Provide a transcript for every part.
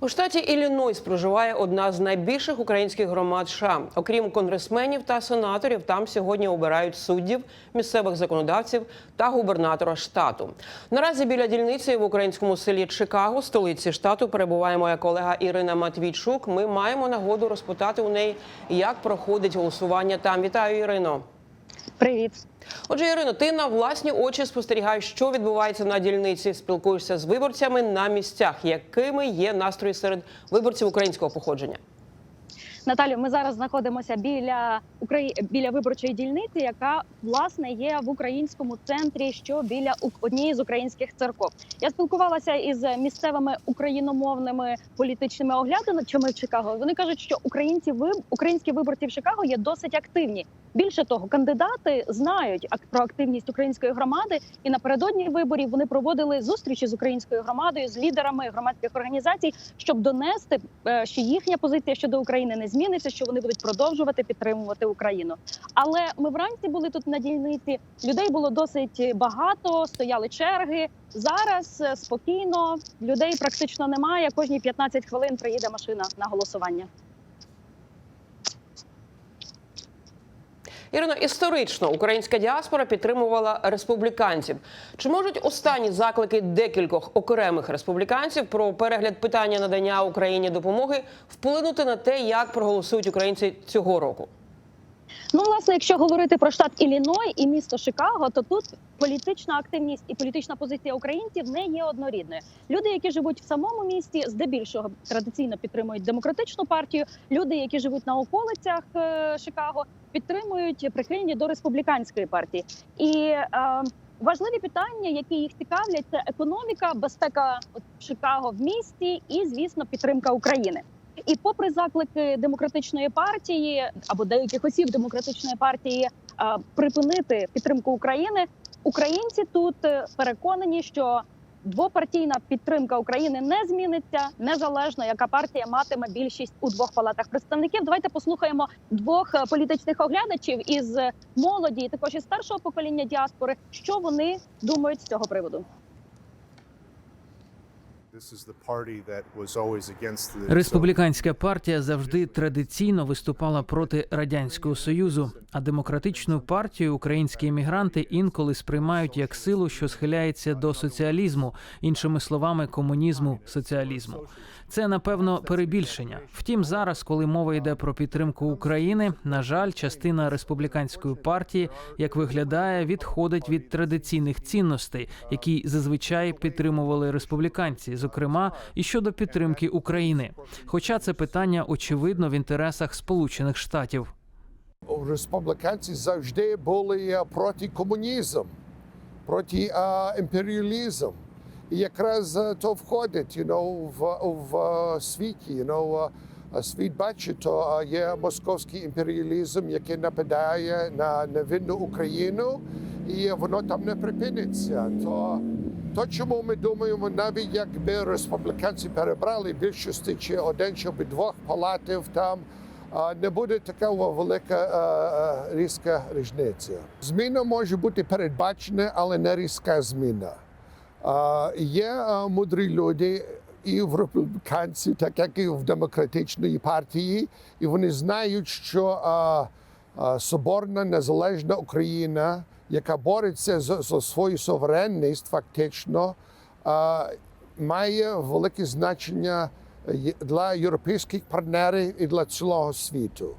У штаті Іллінойс проживає одна з найбільших українських громад США. Окрім конгресменів та сенаторів, там сьогодні обирають суддів, місцевих законодавців та губернатора штату. Наразі біля дільниці в українському селі Чикаго, столиці штату, перебуває моя колега Ірина Матвійчук. Ми маємо нагоду розпитати у неї, як проходить голосування там. Вітаю, Ірино. Привіт. Отже, Ірино, ти на власні очі спостерігаєш, що відбувається на дільниці, спілкуєшся з виборцями на місцях. Якими є настрої серед виборців українського походження? Наталю, ми зараз знаходимося біля Украї... біля виборчої дільниці, яка власне є в українському центрі, що біля однієї з українських церков. Я спілкувалася із місцевими україномовними політичними оглядачами в Чикаго. Вони кажуть, що українці ви... українські виборці в Чикаго є досить активні. Більше того, кандидати знають про активність української громади, і напередодні виборів вони проводили зустрічі з українською громадою, з лідерами громадських організацій, щоб донести, е, що їхня позиція щодо України не зміниться, що вони будуть продовжувати підтримувати Україну. Але ми вранці були тут на дільниці. Людей було досить багато, стояли черги. Зараз е, спокійно людей практично немає. Кожні 15 хвилин приїде машина на голосування. Ірино, історично українська діаспора підтримувала республіканців. Чи можуть останні заклики декількох окремих республіканців про перегляд питання надання Україні допомоги вплинути на те, як проголосують українці цього року? Ну, власне, якщо говорити про штат Ілліной і місто Чикаго, то тут політична активність і політична позиція українців не є однорідною. Люди, які живуть в самому місті, здебільшого традиційно підтримують демократичну партію. Люди, які живуть на околицях е, Чикаго, підтримують прихильні до республіканської партії. І е, важливі питання, які їх цікавлять, це економіка, безпека от, Чикаго в місті і, звісно, підтримка України. І попри заклики демократичної партії або деяких осіб демократичної партії а, припинити підтримку України, українці тут е, переконані, що двопартійна підтримка України не зміниться незалежно, яка партія матиме більшість у двох палатах представників. Давайте послухаємо двох е, політичних оглядачів із молоді, також із старшого покоління діаспори, що вони думають з цього приводу. Республіканська партія завжди традиційно виступала проти радянського союзу, а демократичну партію українські емігранти інколи сприймають як силу, що схиляється до соціалізму, іншими словами, комунізму, соціалізму. Це напевно перебільшення. Втім, зараз, коли мова йде про підтримку України, на жаль, частина республіканської партії, як виглядає, відходить від традиційних цінностей, які зазвичай підтримували республіканці, зокрема і щодо підтримки України. Хоча це питання очевидно в інтересах Сполучених Штатів. Республіканці завжди були проти комунізму, проти імперіалізму. І якраз е, то входить you know, в, в е, світі. You know, е, світ бачить, то є московський імперіалізм, який нападає на невинну Україну, і воно там не припиниться. То, то чому ми думаємо, навіть якби республіканці перебрали більшості чи один, чи двох палатів там. А, не буде така велика е, е, різка різниця. Зміна може бути передбачена, але не різка зміна. Є е, мудрі люди і в республіканців, так як і в демократичній партії, і вони знають, що е, е, соборна незалежна Україна, яка бореться за, за свою суверенність, фактично, е, має велике значення для європейських партнерів і для цілого світу.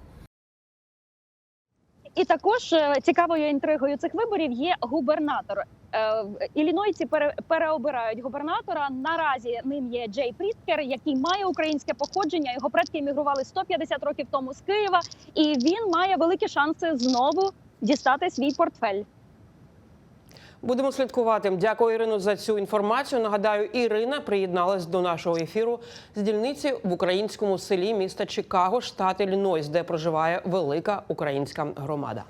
І також е, цікавою інтригою цих виборів є губернатор. Е, Іллінойці переобирають губернатора. Наразі ним є Джей Пріткер, який має українське походження. Його предки емігрували 150 років тому з Києва, і він має великі шанси знову дістати свій портфель. Будемо слідкувати. Дякую, Ірину, за цю інформацію. Нагадаю, Ірина приєдналась до нашого ефіру з дільниці в українському селі міста Чикаго, штат Іллінойс, де проживає велика українська громада.